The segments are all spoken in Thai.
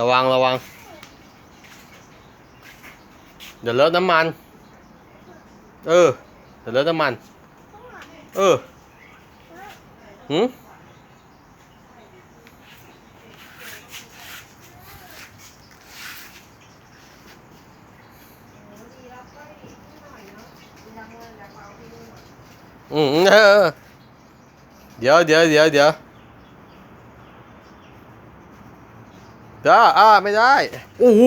ระวังระวังเดี๋ยวเลอะน้ำมัน เออ เดี๋ยวเลอะน้ำมัน เออหืมอืมเออเดี๋ยวเดี๋ยวเดี๋ยวเดี๋ยว เดี๋ยวอ่าไม่ได้โอ้โห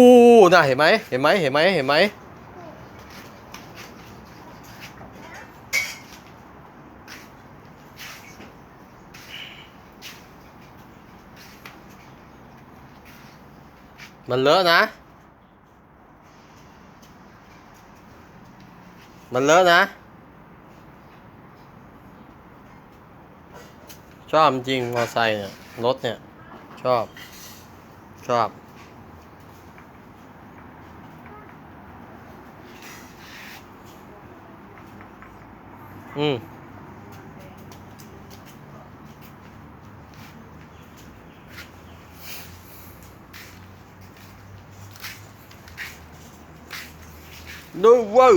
น่าเห็นไหมเห็นไหมเห็นไหมเห็นไหมมันเลอะนะ มันเลอะนะ ชอบจริงมอไซค์เนี่ย รถเนี่ย ชอบ ชอบ อืมดูว้ย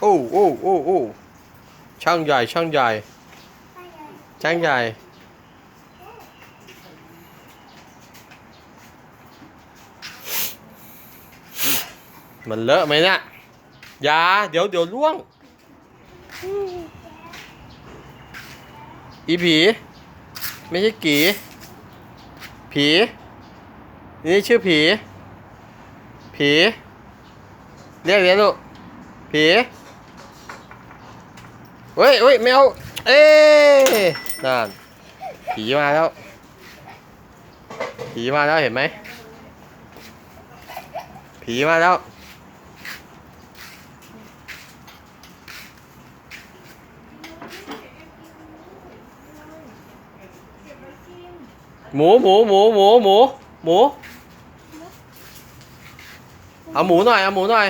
โอ้โอ้โอ้โอ้ช่างใหญ่ ช่างใหญ่ ช่างใหญ่มันเลอะไหมเนี่ยอยาเดี๋ยวเดี๋ยวล่วง อีผี ไม่ใช่กี ผี นี่ชื่อผี ผี เรียกเรียกลูก ผีเฮ้ยเฮ้ยไม่เอา เอ้ นั่นผีมาแล้ว ผีมาแล้วเห็นไหม ผีมาแล้ว หมูหมูหมูหมูหมูหมู เอาหมูหน่อย เอาหมูหน่อย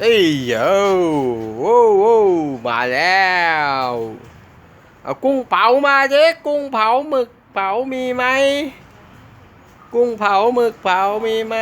เอ้ยโอ้โว้โว้มาแล้ว เอากุ้งเผามาเจ๊กุ้งเผาหมึกเผามีไหม กุ้งเผาหมึกเผามีไหม